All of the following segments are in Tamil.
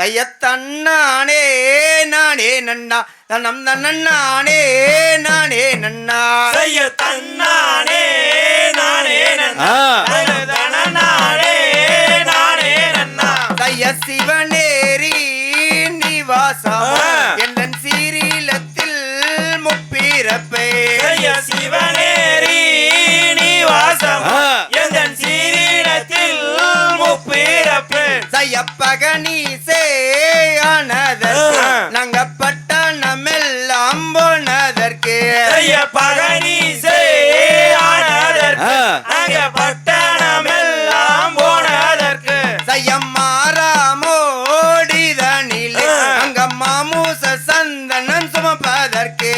செய்யத்தன்னானே நானே நன்னா. தன்னம் தன்னே நானே நன்னா. செய்ய தன்னானே நானே நன்னா. தனநானே நானே நன்னா. செய்ய சிவனேரி சந்தனம் சுமப்பதற்கு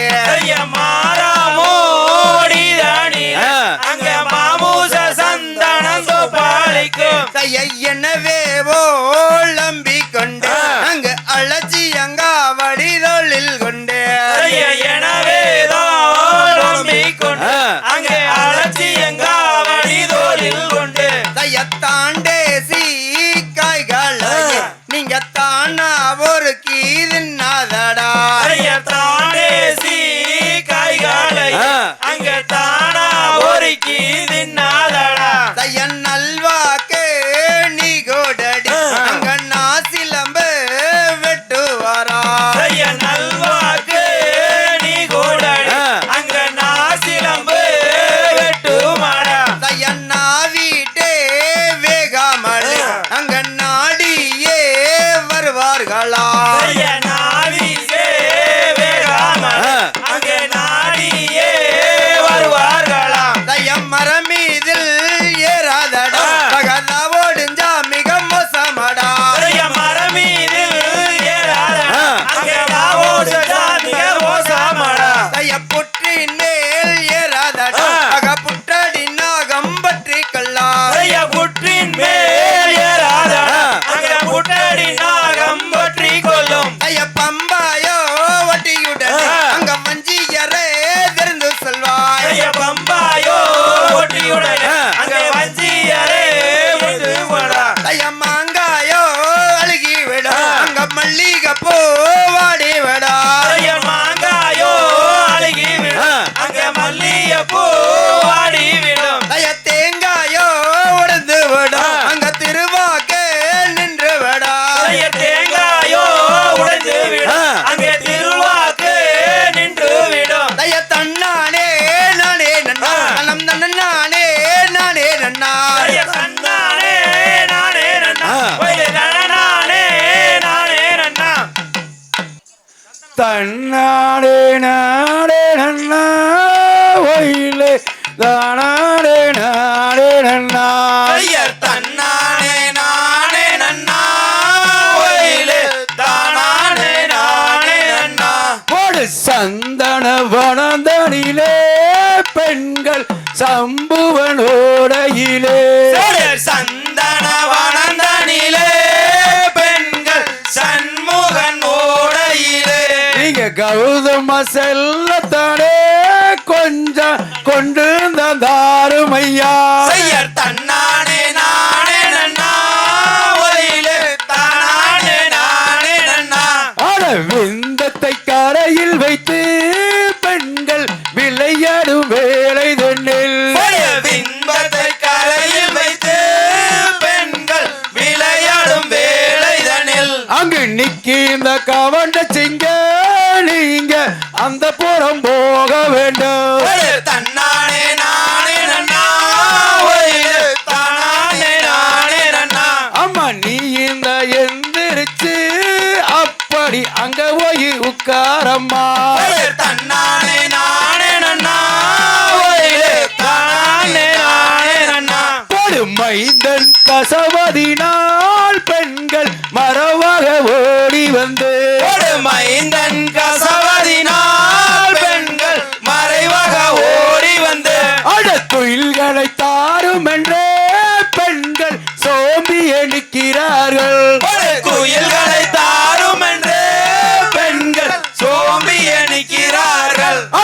மல்லிகைப்பூ வாடி விடும். செய்ய தேங்காயோ உடைந்து விட ஆ. அங்க திருவாக்கே நின்று விடா தேங்காயோ உடைந்து விடும். அங்கே திருவாக்கு நின்று விடும். செய்ய தன்னானே நானே நன்னா. ஆ. நலம் தன்னானே நானே நன்னா. தன்னானே நானே நன்னா. தன்னாடே நாடே நன்னா. தானாடே நாடே நன்னா. தன்னானே நானே நன்னா. தானானே நானே நன்னா. ஒரு சந்தன வனந்தனிலே பெண்கள் சம்புவனோடையிலே. சந்தன வனந்தனிலே பெண்கள் சண்முகன் ஓடையிலே நீங்க கௌதம கொஞ்சம் கொண்டு தாருமையா செய்யர் தன்னானே நானே நன்னா. ஒயிலே தானானே நானே நன்னா. ஆட விந்தத்தை கரையில் வைத்து பெண்கள் விளையாடும் வேலை தண்ணில் விண்பத்தை கரையில் வைத்து பெண்கள் விளையாடும் வேலைதனில் அங்கு நிக்கி இந்த கவண்ட சிங்க நீங்க அந்த புறம் போக வேண்டும். இந்த எந்திரிச்சு அப்படி அங்க போய் உட்காரம்மா. தன்னானே நானே நன்னா. நானே நன்னா. ஒரு மைந்தன் கசவதினால் பெண்கள் மறவாக ஓடி வந்து. ஒரு மைந்தன் கசவதினால் பெண்கள் மறைவாக ஓடி வந்து. அட துயில்களை தாரும் என்றே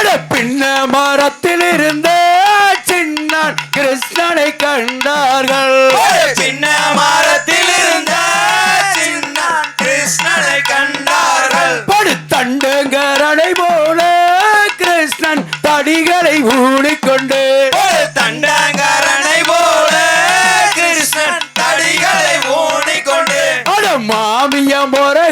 அட பின்ன மரத்தில் இருந்தே சின்னான் கிருஷ்ணனை கண்டார்கள். பின்ன மரத்தில் இருந்த சின்னான் கிருஷ்ணனை கண்டார்கள். படுத்தண்டுங்கரனை போல கிருஷ்ணன் தடிகளை ஊனிக்கொண்டு. தண்டங்கரனை போல கிருஷ்ணன் தடிகளை ஊனிக்கொண்டு. அட மாமிய முறை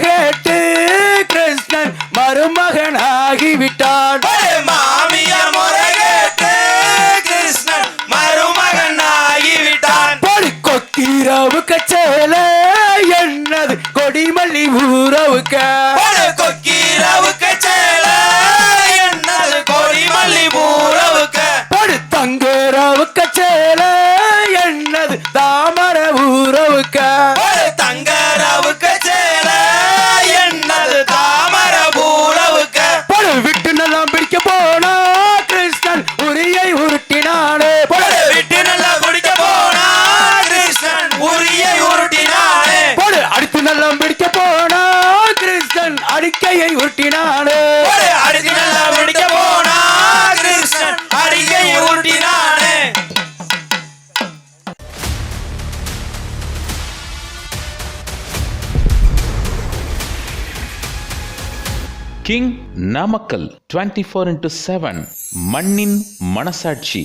ஒரு கொக்கீரவுக்கு சேல. என்னது கொடி மல்லி பூரவுக்கு. பொடி தங்குறவுக்க சேல. என்னது தாமர ஊரவுக்க. ஒரு தங்கரவுக்கு சேல. என்னது தாமர பூரவுக்கு பொடி விட்டு நல்லா பிடிக்க போனா கிருஷ்ணன் உரியை உருட்டினானே அடிக்கையை உருட்டினானே. ஒரு அடித்து நல்லா குடிக்க போனா கிருஷ்ணன் அடிக்கை உருட்டினானே. King Namakkal twenty four into seven மண்ணின் மனசாட்சி.